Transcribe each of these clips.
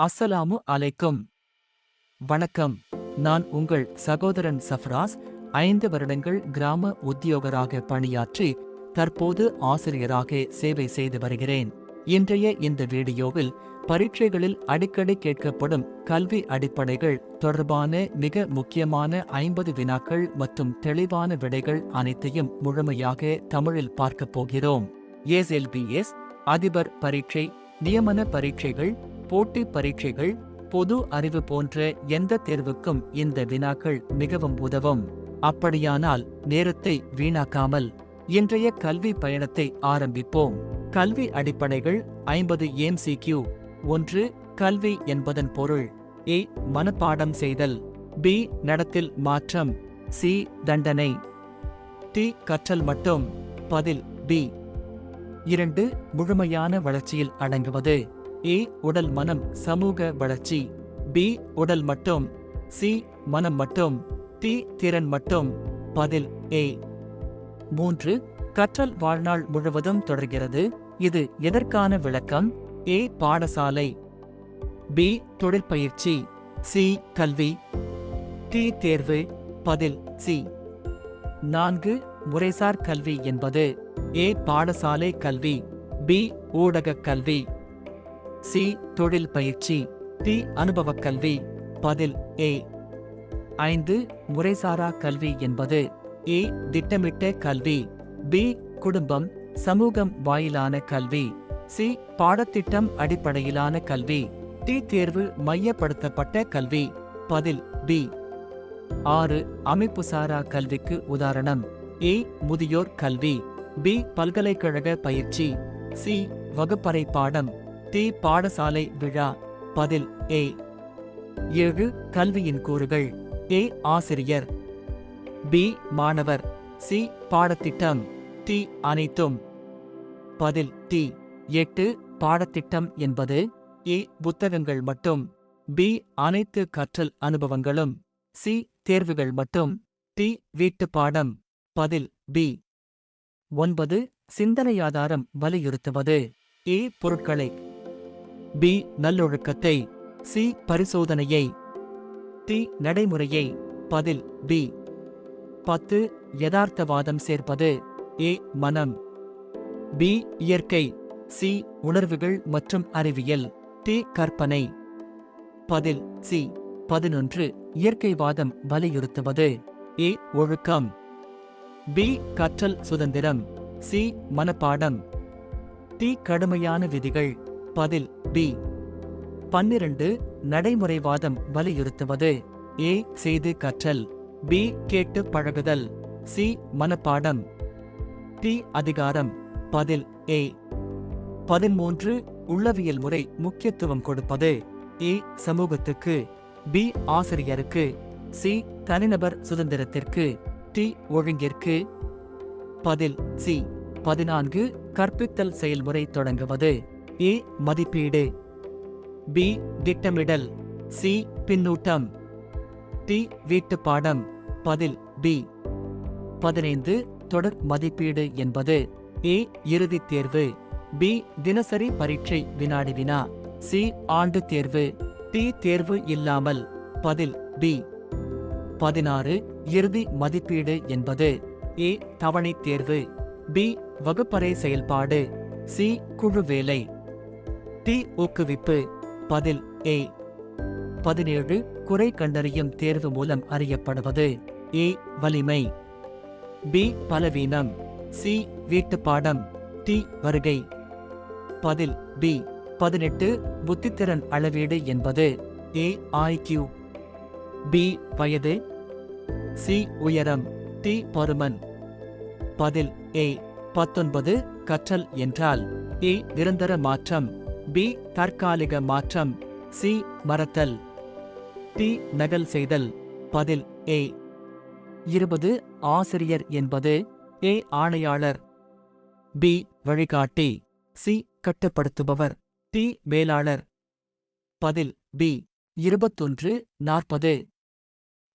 அஸ்ஸலாமு அலைக்கும். வணக்கம். நான் உங்கள் சகோதரன் சஃப்ராஸ் ஐந்து வருடங்கள் கிராம உத்தியோகராக பணியாற்றி தற்போது ஆசிரியராக சேவை செய்து வருகிறேன். இன்றைய இந்த வீடியோவில் பரீட்சைகளில் அடிக்கடி கேட்கப்படும் கல்வி அடிப்படைகள் தொடர்பான மிக முக்கியமான ஐம்பது வினாக்கள் மற்றும் தெளிவான விடைகள் அனைத்தையும் முழுமையாக தமிழில் பார்க்கப் போகிறோம். எஸ்எல்பிஎஸ் அதிபர் பரீட்சை நியமன பரீட்சைகள் போட்டி பரீட்சைகள் பொது அறிவு போன்ற எந்த தேர்வுக்கும் இந்த வினாக்கள் மிகவும் உதவும். அப்படியானால் நேரத்தை வீணாக்காமல் இன்றைய கல்வி பயணத்தை ஆரம்பிப்போம். கல்வி அடிப்படைகள் ஐம்பது எம்சிக்யூ ஒன்று கல்வி என்பதன் பொருள். ஏ மனப்பாடம் செய்தல். பி நடத்தில் மாற்றம். சி தண்டனை. டி கற்றல் மட்டும். பதில் பி. இரண்டு முழுமையான வளர்ச்சியில் அடங்குவது. ஏ உடல் மனம் சமூக வளர்ச்சி. பி உடல் மட்டும். சி மனம் மட்டும். டி திறன் மட்டும். பதில் ஏ. மூன்று கற்றல் வாழ்நாள் முழுவதும் தொடர்கிறது. இது எதற்கான விளக்கம்? ஏ பாடசாலை. பி தொழிற்பயிற்சி. சி கல்வி. டி தேர்வு. பதில் சி. நான்கு முறைசார் கல்வி என்பது. ஏ பாடசாலை கல்வி. பி ஊடகக் கல்வி. சி தொழில் பயிற்சி. டி அனுபவக் கல்வி. பதில் ஏ. ஐந்து முறைசாரா கல்வி என்பது ஏ திட்டமிட்ட கல்வி. பி குடும்பம் சமூகம் வாயிலான கல்வி. சி பாடத்திட்டம் அடிப்படையிலான கல்வி. டி தேர்வு மையப்படுத்தப்பட்ட கல்வி. பதில் பி. ஆறு அமைப்புசாரா கல்விக்கு உதாரணம். ஏ முதியோர் கல்வி. பி பல்கலைக்கழக பயிற்சி. சி வகுப்பறை பாடம். டி பாடசாலை விழா பதில் ஏ ஏழு கல்வியின் கூறுகள். ஏ ஆசிரியர். பி மாணவர். சி பாடத்திட்டம். டி அனைத்தும். பதில் டி எட்டு பாடத்திட்டம் என்பது ஏ புத்தகங்கள் மட்டும். பி அனைத்து கற்றல் அனுபவங்களும். சி தேர்வுகள் மட்டும். டி வீட்டு பாடம். பதில் பி ஒன்பது சிந்தனையாதாரம் வலியுறுத்துவது. ஏ பொருட்களை பி நல்லொழுக்கத்தை. சி பரிசோதனையை. டி நடைமுறையை. பதில் பி பத்து. யதார்த்தவாதம் சேர்ப்பது. ஏ மனம். பி இயற்கை. சி உணர்வுகள் மற்றும் அறிவியல். டி கற்பனை. பதில் சி பதினொன்று. இயற்கைவாதம் வலியுறுத்துவது. ஏ ஒழுக்கம். பி கற்றல் சுதந்திரம். சி மனப்பாடம். டி கடுமையான விதிகள். பதில் பி பன்னிரண்டு நடைமுறைவாதம் வலியுறுத்துவது. ஏ செய்து கற்றல். பி கேட்டு பழகுதல். சி மனப்பாடம். டி அதிகாரம். பதில் ஏ பதிமூன்று உள்ளவியல் முறை முக்கியத்துவம் கொடுப்பது. ஏ சமூகத்துக்கு. பி ஆசிரியருக்கு. சி தனிநபர் சுதந்திரத்திற்கு. டி ஒழுங்கிற்கு. பதில் சி பதினான்கு கற்பித்தல் செயல்முறை தொடங்குவது. ஏ மதிப்பீடு. பி திட்டமிடல். சி பின்னூட்டம். டி வீட்டுப்பாடம். பதில் பி. பதினைந்து தொடர் மதிப்பீடு என்பது. ஏ இறுதித் தேர்வு. பி தினசரி பரீட்சை வினாடி வினா சி ஆண்டு தேர்வு. டி தேர்வு இல்லாமல். பதில் பி. பதினாறு இறுதி மதிப்பீடு என்பது. ஏ தவணை தேர்வு. பி வகுப்பறை செயல்பாடு. சி குழு வேலை. டி ஊக்குவிப்பு. பதில் ஏ பதினேழு குறை கண்டறியும் தேர்வு மூலம் அறியப்படுவது. ஏ வலிமை. பி பலவீனம். சி வீட்டுப்பாடம். டி வருகை. பதில் பி பதினெட்டு புத்தித்திறன் அளவீடு என்பது. ஏ ஆய்கியூ பி வயது. சி உயரம். டி பருமன். பதில் ஏ பத்தொன்பது கற்றல் என்றால். ஏ நிரந்தர மாற்றம். பி தற்காலிக மாற்றம். சி மறத்தல். டி நகல் செய்தல். பதில் ஏ இருபது ஆசிரியர் என்பது ஏ ஆணையாளர். பி வழிகாட்டி. சி கட்டுப்படுத்துபவர். டி மேலாளர். பதில் பி இருபத்தொன்று நாற்பது.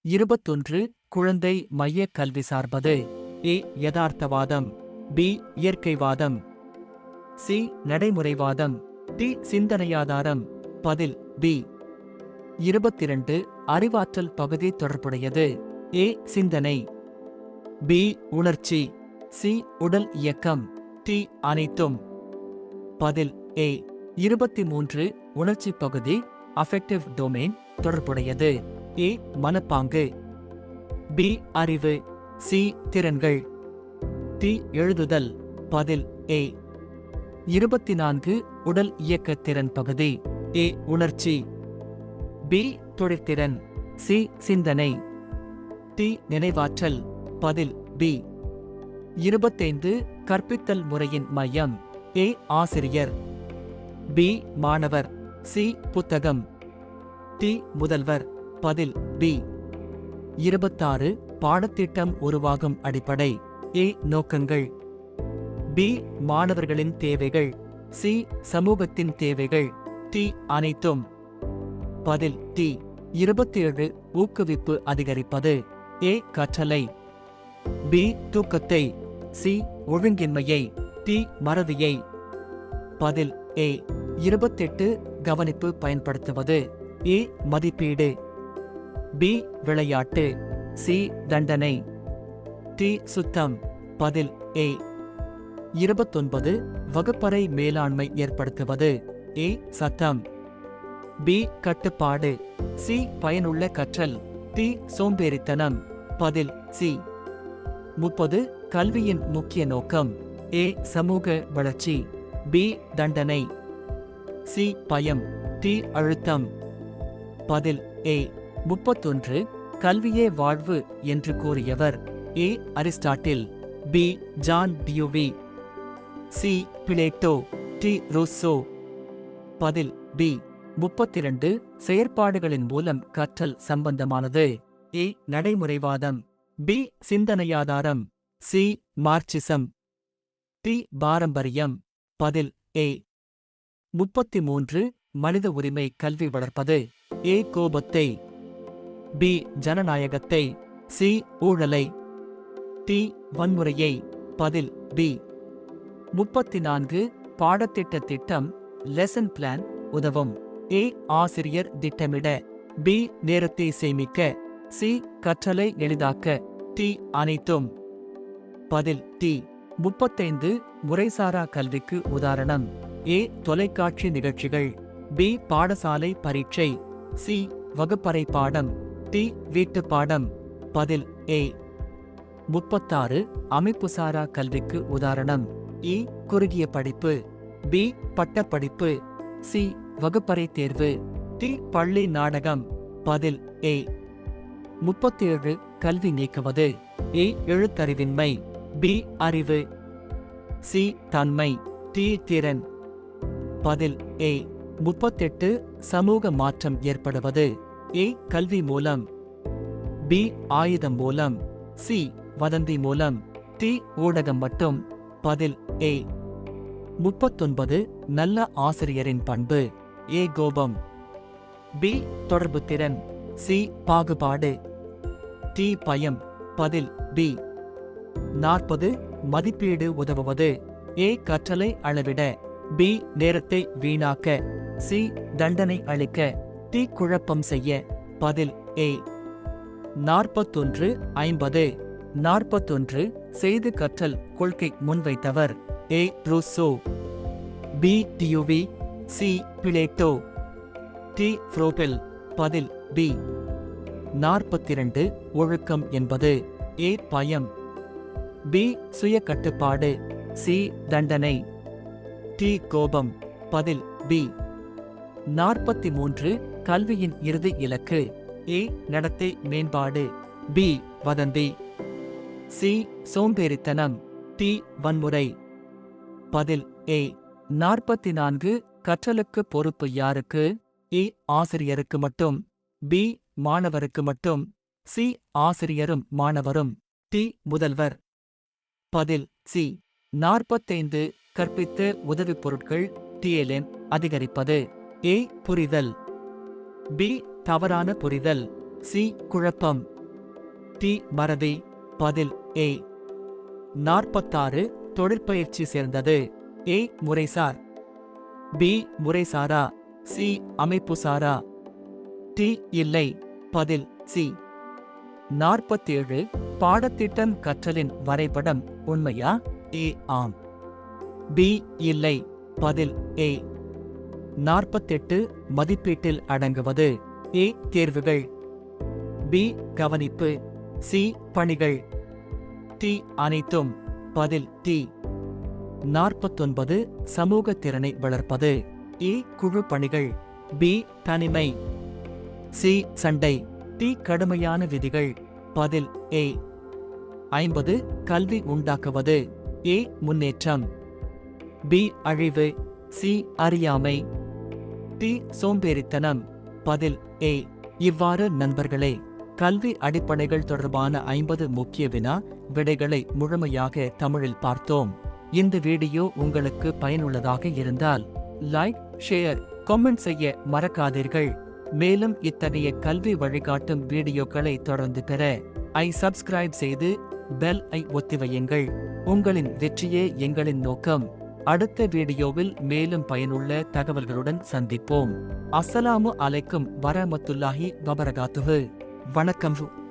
இருபத்தொன்று குழந்தை மைய கல்வி சார்பது. ஏ யதார்த்தவாதம். பி இயற்கைவாதம். சி நடைமுறைவாதம். டி சிந்தனையாதாரம் பதில் பி. இருபத்திரண்டு அறிவாற்றல் பகுதி தொடர்புடையது. ஏ சிந்தனை. பி உணர்ச்சி. சி உடல் இயக்கம். டி அனைத்தும். பதில் ஏ. இருபத்தி மூன்று உணர்ச்சி பகுதி அஃபெக்டிவ் டொமைன் தொடர்புடையது. ஏ மனப்பாங்கு. பி அறிவு. சி திறன்கள். டி எழுதுதல். பதில் ஏ. இருபத்தி நான்கு உடல் இயக்க திறன் பகுதி. ஏ உணர்ச்சி. பி தொழிற்திறன். சி சிந்தனை. டி நினைவாற்றல். பதில் பி. இருபத்தைந்து கற்பித்தல் முறையின் மையம். ஏ ஆசிரியர். பி மாணவர். சி புத்தகம். டி முதல்வர். பதில் பி. இருபத்தாறு பாடத்திட்டம் உருவாகும் அடிப்படை. ஏ நோக்கங்கள். பி மாணவர்களின் தேவைகள். சி சமூகத்தின் தேவைகள் டி அனைத்தும். பதில் டி. இருபத்தேழு ஊக்குவிப்பு அதிகரிப்பது. ஏ கற்றலை. பி தூக்கத்தை. சி ஒழுங்கின்மையை. டி மறதியை. பதில் ஏ. இருபத்தெட்டு கவனிப்பு பயன்படுத்துவது. ஏ மதிப்பீடு. பி விளையாட்டு. சி தண்டனை. டி சுத்தம். பதில் ஏ. இருபத்தொன்பது வகுப்பறை மேலாண்மை ஏற்படுத்துவது. ஏ. சத்தம் பி. கட்டுப்பாடு. சி. பயனுள்ள கற்றல். டி. சோம்பேறித்தனம். பதில். சி. முப்பது கல்வியின் முக்கிய நோக்கம். ஏ. சமூக வளர்ச்சி. பி. தண்டனை. சி. பயம். டி. அழுத்தம். பதில். ஏ. முப்பத்தொன்று கல்வியே வாழ்வு என்று கூறியவர். A. Aristotle. B. John Dewey. C. Plato D. Rousseau. பதில் பி. முப்பத்திரண்டு செயற்பாடுகளின் மூலம் கற்றல் சம்பந்தமானது. இ நடைமுறைவாதம். பி. சிந்தனையாதாரம். சி. மார்க்சிசம். டி. பாரம்பரியம். பதில் ஏ. முப்பத்தி மூன்று மனித உரிமை கல்வி வளர்ப்பது. ஏ. கோபத்தை. பி. ஜனநாயகத்தை. சி. ஊழலை. டி. வன்முறையை. பதில் பி. முப்பத்தி நான்கு பாடத்திட்ட திட்டம் லெசன் பிளான் உதவும். ஏ ஆசிரியர் திட்டமிட. பி நேரத்தை சேமிக்க. சி கற்றலை எளிதாக்க. டி அனைத்தும். பதில் டி. முப்பத்தைந்து முறைசாரா கல்விக்கு உதாரணம். ஏ தொலைக்காட்சி நிகழ்ச்சிகள். பி பாடசாலை பரீட்சை. சி வகுப்பறை பாடம். டி வீட்டு பாடம். பதில் ஏ. முப்பத்தாறு அமைப்புசாரா கல்விக்கு உதாரணம். இ குறுகிய படிப்பு பி பட்டப்படிப்பு சி வகுப்பறை தேர்வு டி பள்ளி நாடகம் பதில் ஏ. முப்பத்தேழு கல்வி நீக்குவது ஏ எழுத்தறிவின்மை பி அறிவு சி தன்மை டி திறன். பதில் ஏ. முப்பத்தெட்டு சமூக மாற்றம் ஏற்படுவது ஏ கல்வி மூலம் பி ஆயுதம் மூலம் சி வதந்தி மூலம் டி ஊடகம் மட்டும். பதில் ஏ. முப்பத்தொன்பது நல்ல ஆசிரியரின் பண்பு ஏ. கோபம். பி. தொடர்பு திறன். சி. பாகுபாடு. டி. பயம். பதில் பி. நாற்பது மதிப்பீடு உதவுவது. ஏ. கற்றலை அளவிட. பி. நேரத்தை வீணாக்க. சி. தண்டனை அளிக்க. டி. குழப்பம் செய்ய. பதில் ஏ. நாற்பத்தொன்று ஐம்பது. நாற்பத்தொன்று செய்து கற்றல் கொள்கை முன்வைத்தவர். A. Rousseau. B. Dewey C. Plato. D. Froebel. பதில் பி நாற்பத்திரண்டு ஒழுக்கம் என்பது. ஏ. பயம். பி. சுய கட்டுப்பாடு சி. தண்டனை. டி. கோபம். பதில் பி நாற்பத்தி மூன்று கல்வியின் இறுதி இலக்கு. ஏ. நடத்தை மேம்பாடு. பி வதந்தி. சி சோம்பேறித்தனம். டி வன்முறை. பதில் ஏ நாற்பத்தி நான்கு கற்றலுக்கு பொறுப்பு யாருக்கு? இ ஆசிரியருக்கு மட்டும். பி மாணவருக்கு மட்டும். சி ஆசிரியரும் மாணவரும். டி முதல்வர். பதில் சி நாற்பத்தைந்து கற்பித்த உதவிப் பொருட்கள் டிஎல்என் அதிகரிப்பது. ஏ புரிதல். பி தவறான புரிதல். சி குழப்பம். டி மறதி. பதில் ஏ. நாற்பத்தாறு தொழிற்பயிற்சி சேர்ந்தது. ஏ. முறைசார். பி. முறைசாரா. சி. அமைப்புசாரா. டி. இல்லை. பதில் சி. நாற்பத்தேழு பாடத்திட்டம் கற்றலின் வரைபடம் உண்மையா? ஏ. ஆம். பி. இல்லை. பதில் ஏ. நாற்பத்தெட்டு மதிப்பீட்டில் அடங்குவது. ஏ. தேர்வுகள். பி. கவனிப்பு. சி பணிகள். டி அனைத்தும். பதில் டி. நாற்பத்தொன்பது சமூக திறனை வளர்ப்பது. இ குழு பணிகள். பி தனிமை. சி சண்டை. டி கடுமையான விதிகள். பதில் ஏ. ஐம்பது கல்வி உண்டாக்குவது. ஏ முன்னேற்றம். பி அழிவு. சி அறியாமை. டி சோம்பேறித்தனம். பதில் ஏ. இவ்வாறு நண்பர்களே. கல்வி அடிப்படைகள் தொடர்பான ஐம்பது முக்கிய வினா விடைகளை முழுமையாக தமிழில் பார்த்தோம். இந்த வீடியோ உங்களுக்கு பயனுள்ளதாக இருந்தால் லைக் ஷேர் கமெண்ட் செய்ய மறக்காதீர்கள். மேலும் இத்தகைய கல்வி வழிகாட்டும் வீடியோக்களை தொடர்ந்து பெற ஐ சப்ஸ்கிரைப் செய்து பெல் ஐ ஒத்திவையுங்கள் உங்களின் வெற்றியே எங்களின் நோக்கம். அடுத்த வீடியோவில் மேலும் பயனுள்ள தகவல்களுடன் சந்திப்போம். அஸ்ஸலாமு அலைக்கும் வரமத்துல்லாஹி வபரகாத்துகு வணக்கம்.